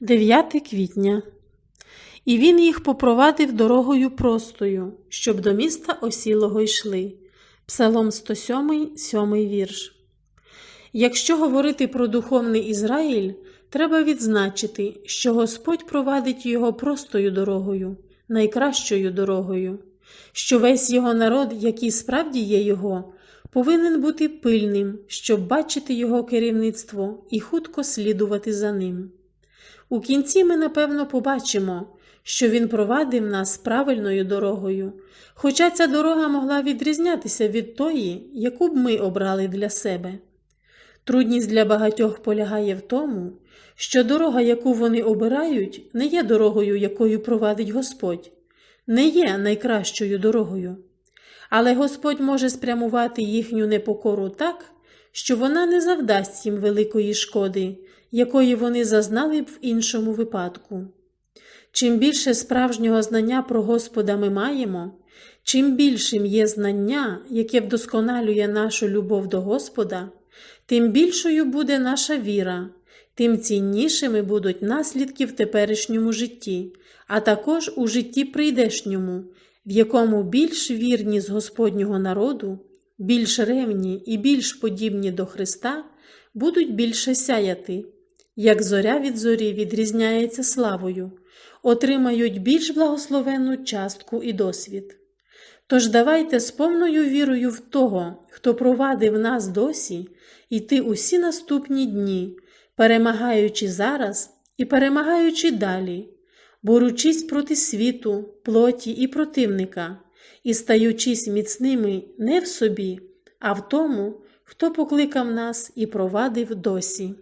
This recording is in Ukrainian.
9 квітня. І він їх попровадив дорогою простою, щоб до міста осілого йшли. Псалом 107, 7 вірш. Якщо говорити про духовний Ізраїль, треба відзначити, що Господь провадить його простою дорогою, найкращою дорогою, що весь його народ, який справді є його, повинен бути пильним, щоб бачити його керівництво і хутко слідувати за ним. У кінці ми, напевно, побачимо, що він провадив нас правильною дорогою, хоча ця дорога могла відрізнятися від тої, яку б ми обрали для себе. Трудність для багатьох полягає в тому, що дорога, яку вони обирають, не є дорогою, якою провадить Господь, не є найкращою дорогою. Але Господь може спрямувати їхню непокору так, що вона не завдасть їм великої шкоди, якої вони зазнали б в іншому випадку. Чим більше справжнього знання про Господа ми маємо, чим більшим є знання, яке вдосконалює нашу любов до Господа, тим більшою буде наша віра, тим ціннішими будуть наслідки в теперішньому житті, а також у житті прийдешньому, в якому більш вірні з Господнього народу, більш ревні і більш подібні до Христа будуть більше сяяти, як зоря від зорі відрізняється славою, отримають більш благословенну частку і досвід. Тож давайте з повною вірою в того, хто провадив нас досі, йти усі наступні дні, перемагаючи зараз і перемагаючи далі, борючись проти світу, плоті і противника, і стаючись міцними не в собі, а в тому, хто покликав нас і провадив досі.